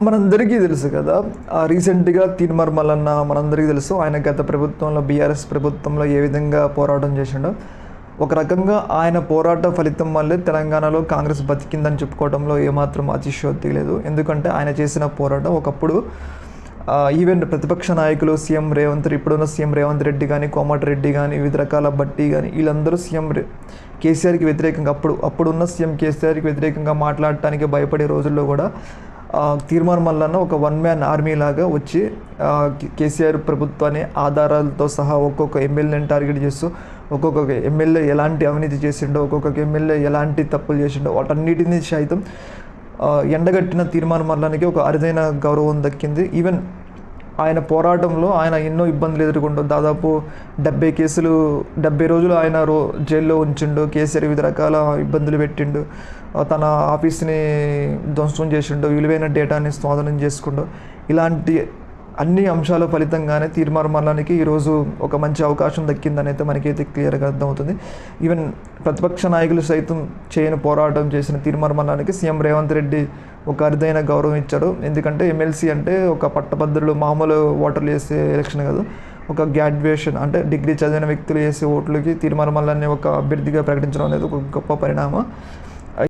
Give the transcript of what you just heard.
మనందరికీ తెలుసు కదా రీసెంట్గా తీన్మార్ మల్లన్న మనందరికీ తెలుసు ఆయన గత ప్రభుత్వంలో బీఆర్ఎస్ ప్రభుత్వంలో ఏ విధంగా పోరాటం చేసిండో. ఒక రకంగా ఆయన పోరాట ఫలితం వల్లే తెలంగాణలో కాంగ్రెస్ బతికిందని చెప్పుకోవడంలో ఏమాత్రం అతిశయోక్తి లేదు. ఎందుకంటే ఆయన చేసిన పోరాటం ఒకప్పుడు ఈవెన్ ప్రతిపక్ష నాయకులు సీఎం రేవంత్ ఇప్పుడున్న సీఎం రేవంత్ రెడ్డి కానీ కోమటిరెడ్డి కానీ వివిధ రకాల బట్టి కానీ వీళ్ళందరూ సీఎం రే- కేసీఆర్కి వ్యతిరేకంగా అప్పుడు అప్పుడున్న సీఎం కేసీఆర్కి వ్యతిరేకంగా మాట్లాడటానికి భయపడే రోజుల్లో కూడా తీర్మాన్ మల్లన్న ఒక వన్ మ్యాన్ ఆర్మీ లాగా వచ్చి కేసీఆర్ ప్రభుత్వాన్ని ఆధారాలతో సహా ఒక్కొక్క ఎమ్మెల్యేని టార్గెట్ చేస్తూ ఒక్కొక్క ఎమ్మెల్యే ఎలాంటి అవినీతి చేసిండో ఒక్కొక్క ఎమ్మెల్యే ఎలాంటి తప్పులు చేసిండో వాటన్నిటిని సైతం ఎండగట్టిన తీర్మానం మల్లానికి ఒక అరుదైన గౌరవం దక్కింది. ఈవెన్ ఆయన పోరాటంలో ఆయన ఎన్నో ఇబ్బందులు ఎదుర్కొండు దాదాపు డెబ్బై కేసులు డెబ్బై రోజులు ఆయన రో జైల్లో ఉంచిండు. కేసీఆర్ వివిధ రకాల ఇబ్బందులు పెట్టిండు. తన ఆఫీస్ని ధ్వంసం చేసిండు. విలువైన డేటాని స్వాధీనం చేసుకుండు ఇలాంటి అన్ని అంశాల ఫలితంగానే తీర్మానం మరణానికి ఈరోజు ఒక మంచి అవకాశం దక్కిందని అయితే మనకైతే క్లియర్గా అర్థమవుతుంది. ఈవెన్ ప్రతిపక్ష నాయకులు సైతం చేయని పోరాటం చేసిన తీర్మానం మరణానికి సీఎం రేవంత్ రెడ్డి ఒక అరుదైన గౌరవం ఇచ్చాడు. ఎందుకంటే ఎమ్మెల్సీ అంటే ఒక పట్టభద్రులు మామూలు ఓటర్లు వేసే ఎలక్షన్ కాదు. ఒక గ్రాడ్యుయేషన్ అంటే డిగ్రీ చదివిన వ్యక్తులు చేసే ఓట్లకి తీర్మానం మల్లాన్ని ఒక అభ్యర్థిగా ప్రకటించడం అనేది ఒక గొప్ప పరిణామం.